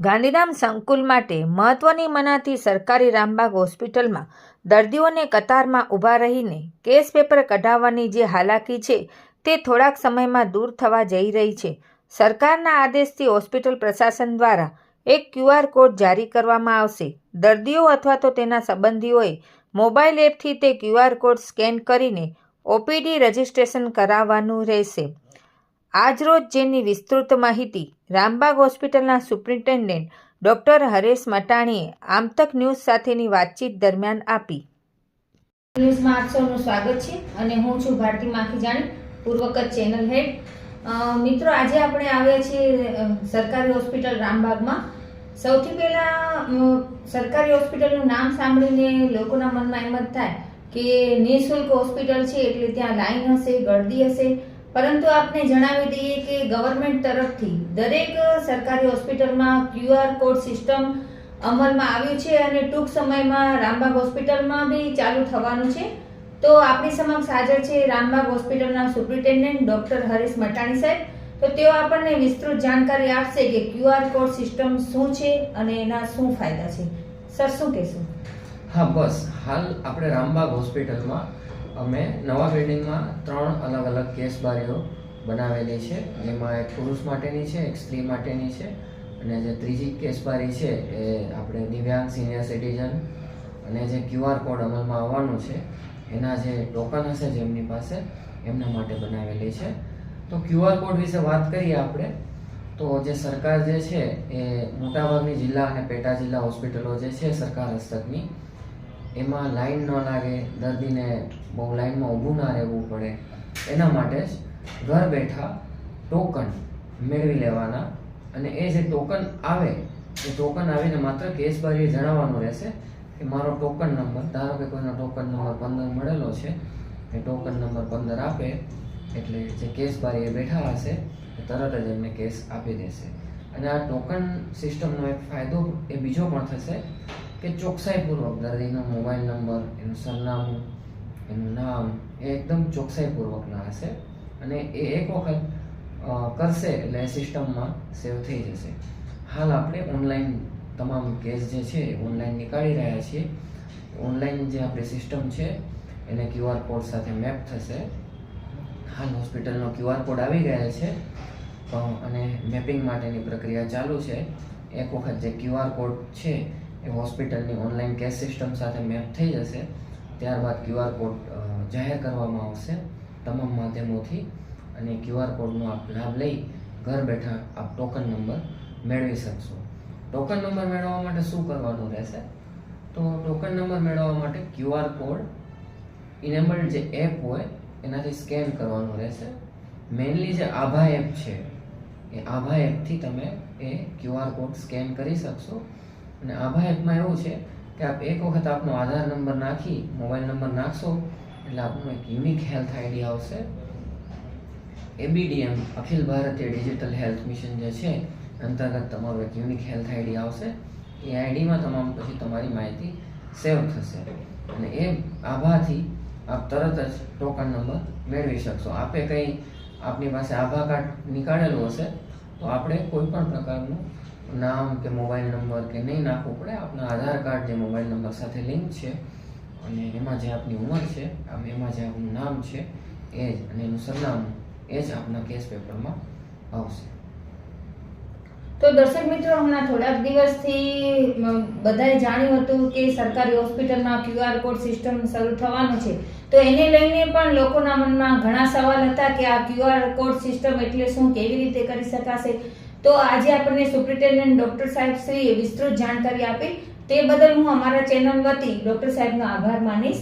ગાંધીધામ સંકુલ માટે મહત્વની મનાતી સરકારી રામબાગ હોસ્પિટલમાં દર્દીઓને કતારમાં ઊભા રહીને કેસ પેપર કઢાવવાની જે હાલાકી છે તે થોડાક સમયમાં દૂર થવા જઈ રહી છે. સરકારના આદેશથી હોસ્પિટલ પ્રશાસન દ્વારા એક ક્યુઆર કોડ જારી કરવામાં આવશે. દર્દીઓ અથવા તો તેના સંબંધીઓએ મોબાઈલ એપથી તે ક્યુઆર કોડ સ્કેન કરીને ઓપીડી રજિસ્ટ્રેશન કરાવવાનું રહેશે. આજરોજ જેની વિસ્તૃત માહિતી રામબાગ હોસ્પિટલના સુપ્રિન્ટેન્ડન્ટ ડોક્ટર હરેશ મટાણીએ આમતક ન્યૂઝ સાથેની વાતચીત દરમિયાન આપી. ન્યૂઝમાં આપ સૌનું સ્વાગત છે અને હું છું ભારતી માખીજાણી પૂર્વ ચેનલ હેડ. મિત્રો, આજે આપણે આવ્યા છીએ સરકારી હોસ્પિટલ રામબાગમાં. સૌથી પહેલાં સરકારી હોસ્પિટલનું નામ સાંભળીને લોકોના મનમાં એમ જ થાય કે નિઃશુલ્ક હોસ્પિટલ છે એટલે ત્યાં લાઈન હશે, ગળદી હશે. પરંતુ આપને જણાવી દઈએ કે ગવર્મેન્ટ તરફથી દરેક સરકારી હોસ્પિટલમાં ક્યુઆર કોડ સિસ્ટમ અમલમાં આવ્યું છે અને ટૂંક સમયમાં રામબાગ હોસ્પિટલમાં બી ચાલુ થવાનું છે. તો આપણી સમક્ષ હાજર છે રામબાગ હોસ્પિટલના સુપ્રિન્ટેન્ડન્ટ ડોક્ટર હરીશ મટાણી સાહેબ. તો તેઓ આપણને વિસ્તૃત જાણકારી આપશે કે ક્યુઆર કોડ સિસ્ટમ શું છે અને એના શું ફાયદા છે. સર, શું કહેશો? હા, બસ. હાલ આપણે રામબાગ હોસ્પિટલમાં અમે નવા બિલ્ડિંગમાં ત્રણ અલગ અલગ કેસ બારીઓ બનાવેલી છે. જેમાં એક પુરુષ માટેની છે, એક સ્ત્રી માટેની છે અને જે ત્રીજી કેસ બારી છે એ આપણે દિવ્યાંગ સિનિયર સિટીઝન અને જે ક્યુઆર કોડ અમલમાં આવવાનું છે, એના જે ટોકન હશે જેમની પાસે, એમના માટે બનાવેલી છે. તો ક્યુઆર કોડ વિશે વાત કરીએ આપણે, તો જે સરકાર જે છે એ મોટાભાગની જિલ્લા અને પેટા જિલ્લા હોસ્પિટલો જે છે સરકાર હસ્તકની એમાં લાઈન ન લાગે, દર્દીને બહુ લાઈનમાં ઊભું ના રહેવું પડે. એના માટે જ ઘર બેઠા ટોકન મેળવી લેવાના. અને એ જે ટોકન આવે, એ ટોકન આવીને માત્ર કેસ બારીએ જણાવવાનું રહેશે કે મારો ટોકન નંબર ધારો કે કોઈનો ટોકન નંબર પંદર મળેલો છે, એ ટોકન નંબર પંદર આપે, એટલે જે કેસ બારીએ બેઠા હશે, એ તરત જ એમને કેસ આપી દેશે. અને આ ટોકન સિસ્ટમનો એક ફાયદો એ બીજો પણ થશે કે ચોકસાઈપૂર્વક દર્દીનો મોબાઈલ નંબર, એનું સરનામું, એનું નામ એ એકદમ ચોકસાઈપૂર્વકના હશે અને એ એક વખત કરશે એટલે એ સિસ્ટમમાં સેવ થઈ જશે. હાલ આપણે ઓનલાઈન તમામ કેસ જે છે ઓનલાઈન નીકાળી રહ્યા છીએ. ઓનલાઈન જે આપણી સિસ્ટમ છે, એને ક્યુઆર કોડ સાથે મેપ થશે. હાલ હોસ્પિટલનો ક્યુઆર કોડ આવી ગયા છે અને મેપિંગ માટેની પ્રક્રિયા ચાલુ છે. એક વખત જે ક્યુઆર કોડ છે એ હોસ્પિટલની ઓનલાઈન કેશ સિસ્ટમ સાથે મેપ થઈ જશે. ત્યારબાદ ક્યુઆર કોડ જાહેર કરવામાં આવશે તમામ માધ્યમોથી. અને ક્યુઆર કોડનો આપ લાભ લઈ ઘર બેઠા આપ ટોકન નંબર મેળવી શકશો. ટોકન નંબર મેળવવા માટે શું કરવાનું રહેશે? તો ટોકન નંબર મેળવવા માટે ક્યુઆર કોડ ઇનેબલ્ડ જે એપ હોય એનાથી સ્કેન કરવાનું રહેશે. મેઇનલી જે આભા એપ છે, એ આભા એપથી તમે એ ક્યુઆર કોડ સ્કેન કરી શકશો. અને આભા એપમાં એવું છે કે આપ એક વખત આપનો આધાર નંબર નાખી, મોબાઈલ નંબર નાખશો, એટલે આપનું એક યુનિક હેલ્થ આઈડી આવશે. એબીડીએમ Akhil Bharatiya digital health mission જે છે, અંતર્ગત તમારું એક યુનિક હેલ્થ આઈડી આવશે. એ આઈડીમાં તમામ પછી તમારી માહિતી સેવ થશે. અને એ આભાથી આપ તરત જ ટોકન નંબર મેળવી શકશો. આપે કંઈ આપની પાસે આભા કાર્ડ નીકાળેલું હશે, તો આપણે કોઈ પણ પ્રકારનું નામ કે મોબાઈલ નંબર કે નહીં નાખવું પડે. આપના આધાર કાર્ડ જે મોબાઈલ નંબર સાથે લિંક છે અને એમાં જે આપની ઉંમર છે એમાં જે આપનું નામ છે, એ જ અને એનું સરનામું એ જ આપના કેસ પેપરમાં આવશે. તો દર્શક મિત્રો, હમણાં થોડાક દિવસથી બધાએ જાણ્યું હતું કે સરકારી હોસ્પિટલમાં ક્યુઆર કોડ સિસ્ટમ શરૂ થવાનું છે. તો એને લઈને પણ લોકોના મનમાં ઘણા સવાલ હતા કે આ ક્યુઆર કોડ સિસ્ટમ એટલે શું, કેવી રીતે કરી શકાશે? તો આજે આપણને સુપ્રિન્ટેન્ડન્ટ ડોક્ટર સાહેબ શ્રીએ વિસ્તૃત જાણકારી આપી. તે બદલ હું અમારા ચેનલ વતી ડોક્ટર સાહેબનો આભાર માનીશ.